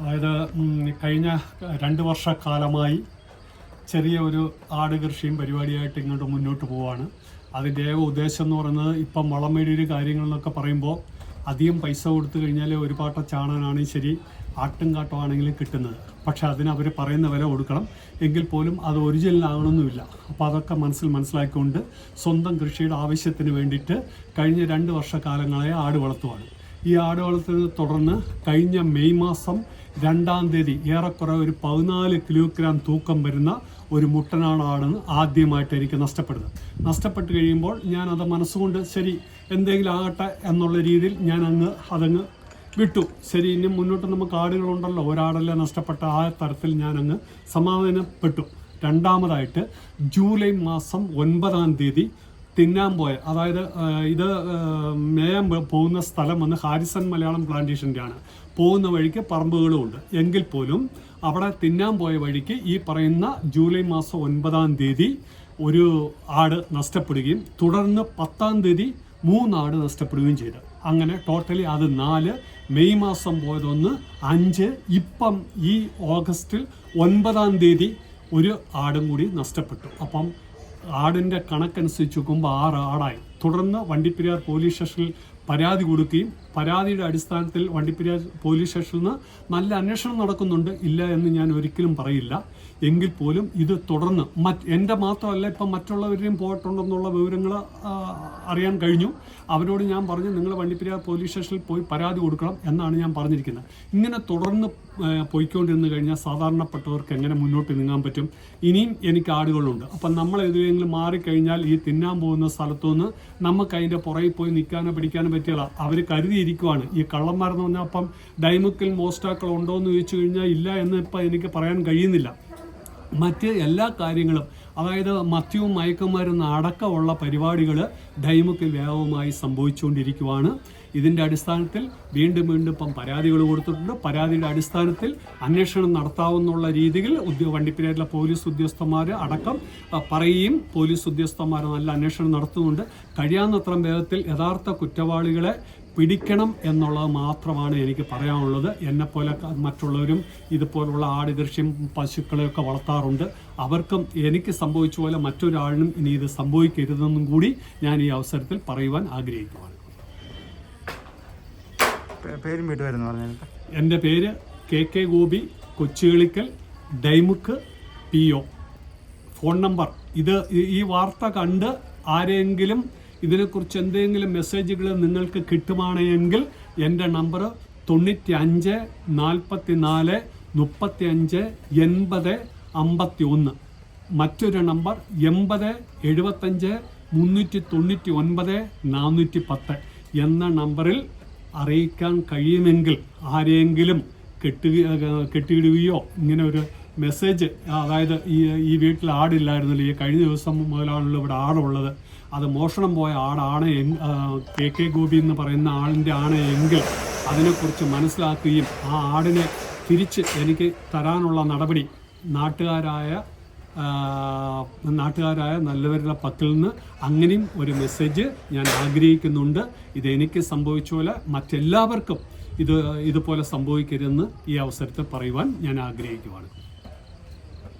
അതായത് കഴിഞ്ഞ രണ്ട് വർഷക്കാലമായി ചെറിയ ഒരു ആട് കൃഷിയും പരിപാടിയായിട്ട് ഇങ്ങോട്ട് മുന്നോട്ട് പോവാണ്. അതിന്റെ ഏക ഉദ്ദേശം എന്ന് പറയുന്നത് ഇപ്പം വളം കാര്യങ്ങളെന്നൊക്കെ പറയുമ്പോൾ അധികം പൈസ കൊടുത്തു കഴിഞ്ഞാൽ ഒരു പാട്ട ചാണാനാണെങ്കിൽ ശരി ആട്ടും കാട്ടം ആണെങ്കിലും കിട്ടുന്നത്. പക്ഷേ അതിന് അവർ പറയുന്ന വില കൊടുക്കണം. എങ്കിൽ പോലും അത് ഒറിജിനലാകണമെന്നുമില്ല അപ്പോൾ അതൊക്കെ മനസ്സിൽ മനസ്സിലാക്കിക്കൊണ്ട് സ്വന്തം കൃഷിയുടെ ആവശ്യത്തിന് വേണ്ടിയിട്ട് കഴിഞ്ഞ രണ്ട് വർഷക്കാലങ്ങളെ ആട് വളർത്തുവാണ്. ഈ ആട് വളർത്തുന്നത് തുടർന്ന് കഴിഞ്ഞ മെയ് മാസം രണ്ടാം തീയതി ഏറെക്കുറെ ഒരു പതിനാല് കിലോഗ്രാം തൂക്കം വരുന്ന ഒരു മുട്ടനാടാണ് ആദ്യമായിട്ട് എനിക്ക് നഷ്ടപ്പെടുന്നത്. നഷ്ടപ്പെട്ട് കഴിയുമ്പോൾ ഞാൻ അത് മനസ്സുകൊണ്ട് ശരി എന്തെങ്കിലും ആകട്ടെ എന്നുള്ള രീതിയിൽ ഞാൻ അങ്ങ് അതങ്ങ് വിട്ടു. ശരി ഇനി മുന്നോട്ട് നമുക്ക് ആടുകളുണ്ടല്ലോ ഒരാടല്ലേ നഷ്ടപ്പെട്ട ആ തരത്തിൽ ഞാൻ അങ്ങ് സമാധാനപ്പെട്ടു. രണ്ടാമതായിട്ട് ജൂലൈ മാസം ഒൻപതാം തീയതി തിന്നാൻ പോയ. അതായത് ഇത് മേയാൻ പോകുന്ന സ്ഥലം വന്ന് ഹാരിസൺ മലയാളം പ്ലാന്റേഷന്റെ ആണ് പോകുന്ന വഴിക്ക് പറമ്പുകളും ഉണ്ട്. എങ്കിൽ പോലും അവിടെ തിന്നാൻ പോയ വഴിക്ക് ഈ പറയുന്ന ജൂലൈ മാസം ഒൻപതാം തീയതി ഒരു ആട് നഷ്ടപ്പെടുകയും തുടർന്ന് പത്താം തീയതി മൂന്നാട് നഷ്ടപ്പെടുകയും ചെയ്തു. അങ്ങനെ ടോട്ടലി അത് നാല് മെയ് മാസം പോയതൊന്ന് അഞ്ച് ഇപ്പം ഈ ഓഗസ്റ്റിൽ ഒൻപതാം തീയതി ഒരു ആടും കൂടി നഷ്ടപ്പെട്ടു. അപ്പം ആടിന്റെ കണക്കനുസരിച്ച് നോക്കുമ്പോൾ ആറ് ആടായി. തുടർന്ന് വണ്ടിപ്പെരിയാർ പോലീസ് സ്റ്റേഷനിൽ പരാതി കൊടുക്കുകയും പരാതിയുടെ അടിസ്ഥാനത്തിൽ വണ്ടിപ്പെരിയാർ പോലീസ് സ്റ്റേഷനിൽ നിന്ന് നല്ല അന്വേഷണം നടക്കുന്നുണ്ട് ഇല്ല എന്ന് ഞാൻ ഒരിക്കലും പറയില്ല. എങ്കിൽ പോലും ഇത് തുടർന്ന് മറ്റ് എന്റെ മാത്രമല്ല ഇപ്പം മറ്റുള്ളവരെയും പോയിട്ടുണ്ടെന്നുള്ള വിവരങ്ങൾ അറിയാൻ കഴിഞ്ഞു. അവരോട് ഞാൻ പറഞ്ഞു നിങ്ങൾ വണ്ടിപ്പെരിയാർ പോലീസ് സ്റ്റേഷനിൽ പോയി പരാതി കൊടുക്കണം എന്നാണ് ഞാൻ പറഞ്ഞിരിക്കുന്നത്. ഇങ്ങനെ തുടർന്ന് പോയിക്കൊണ്ടിരുന്നു കഴിഞ്ഞാൽ സാധാരണപ്പെട്ടവർക്ക് എങ്ങനെ മുന്നോട്ട് നീങ്ങാൻ പറ്റും? ഇനിയും എനിക്ക് ആടുകളുണ്ട്. അപ്പം നമ്മൾ എതിരെങ്കിലും മാറിക്കഴിഞ്ഞാൽ ഈ തിന്നാൻ പോകുന്ന സ്ഥലത്തുനിന്ന് നമുക്ക് അതിന്റെ പുറകിൽ പോയി നിൽക്കാനോ പിടിക്കാനോ പറ്റില്ല അവർ കരുതിയിരിക്കുവാണ്. ഈ കള്ളന്മാരെന്ന് പറഞ്ഞാൽ അപ്പം ഡൈമുക്കിൽ മോസ്റ്റാക്കൾ ഉണ്ടോ എന്ന് ചോദിച്ചു കഴിഞ്ഞാൽ ഇല്ല എന്ന് ഇപ്പം എനിക്ക് പറയാൻ കഴിയുന്നില്ല. മറ്റ് എല്ലാ കാര്യങ്ങളും അതായത് മദ്യവും മയക്കുമരുന്ന് അടക്കമുള്ള പരിപാടികൾ ഡൈമുക്കിൽ വ്യാപകമായി സംഭവിച്ചുകൊണ്ടിരിക്കുവാണ്. ഇതിന്റെ അടിസ്ഥാനത്തിൽ വീണ്ടും വീണ്ടും ഇപ്പം പരാതികൾ കൊടുത്തിട്ടുണ്ട്. പരാതിയുടെ അടിസ്ഥാനത്തിൽ അന്വേഷണം നടത്താവുന്നുള്ള രീതിയിൽ ഉദ്യോ വണ്ടിപ്പെരിയാറിലെ പോലീസ് ഉദ്യോഗസ്ഥന്മാർ അടക്കം പറയുകയും പോലീസ് ഉദ്യോഗസ്ഥന്മാർ നല്ല അന്വേഷണം നടത്തുന്നുണ്ട്. കഴിയാവുന്നത്ര വേഗത്തിൽ യഥാർത്ഥ കുറ്റവാളികളെ പിടിക്കണം എന്നുള്ളത് മാത്രമാണ് എനിക്ക് പറയാനുള്ളത്. എന്നെപ്പോലെ മറ്റുള്ളവരും ഇതുപോലുള്ള ആട് കൃഷിയും പശുക്കളെയൊക്കെ വളർത്താറുണ്ട്. അവർക്കും എനിക്ക് സംഭവിച്ച പോലെ മറ്റൊരാളിനും ഇനി ഇത് സംഭവിക്കരുതെന്നും കൂടി ഞാൻ ഈ അവസരത്തിൽ പറയുവാൻ ആഗ്രഹിക്കുവാണ്. പേരും എന്റെ പേര് കെ കെ ഗോപി കൊച്ചുകളിക്കൽ ഡൈമുക്ക് പി ഒ. Phone number. ഇത് ഈ വാർത്ത കണ്ട് ആരെങ്കിലും ഇതിനെക്കുറിച്ച് എന്തെങ്കിലും മെസ്സേജുകൾ നിങ്ങൾക്ക് കിട്ടുവാണെങ്കിൽ എന്റെ നമ്പർ തൊണ്ണൂറ്റി അഞ്ച് നാൽപ്പത്തി നാല് മുപ്പത്തി അഞ്ച് എൺപത് അമ്പത്തി ഒന്ന് മറ്റൊരു നമ്പർ എൺപത് എഴുപത്തഞ്ച് മുന്നൂറ്റി തൊണ്ണൂറ്റി ഒൻപത് നാനൂറ്റി പത്ത് എന്ന നമ്പറിൽ അറിയിക്കാൻ കഴിയുമെങ്കിൽ ആരെങ്കിലും കെട്ടുക കെട്ടിയിടുകയോ ഇങ്ങനെ ഒരു മെസ്സേജ് അതായത് ഈ ഈ വീട്ടിൽ ആടില്ലായിരുന്നല്ലോ ഈ കഴിഞ്ഞ ദിവസം മുതലാണല്ലോ ഇവിടെ ആടുള്ളത് അത് മോഷണം പോയ എങ്- കെ കെ ഗോപി എന്ന് പറയുന്ന ആളിന്റെ ആണ് എങ്കിൽ അതിനെക്കുറിച്ച് മനസ്സിലാക്കുകയും ആ ആടിനെ തിരിച്ച് എനിക്ക് തരാനുള്ള നടപടി നാട്ടുകാരായ നാട്ടുകാരായ നല്ലവരുടെ പക്കൽ നിന്ന് അങ്ങനെയും ഒരു മെസ്സേജ് ഞാൻ ആഗ്രഹിക്കുന്നുണ്ട്. ഇതെനിക്ക് സംഭവിച്ച പോലെ മറ്റെല്ലാവർക്കും ഇത് ഇതുപോലെ സംഭവിക്കരുതെന്ന് ഈ അവസരത്തിൽ പറയുവാൻ ഞാൻ ആഗ്രഹിക്കുവാണ്.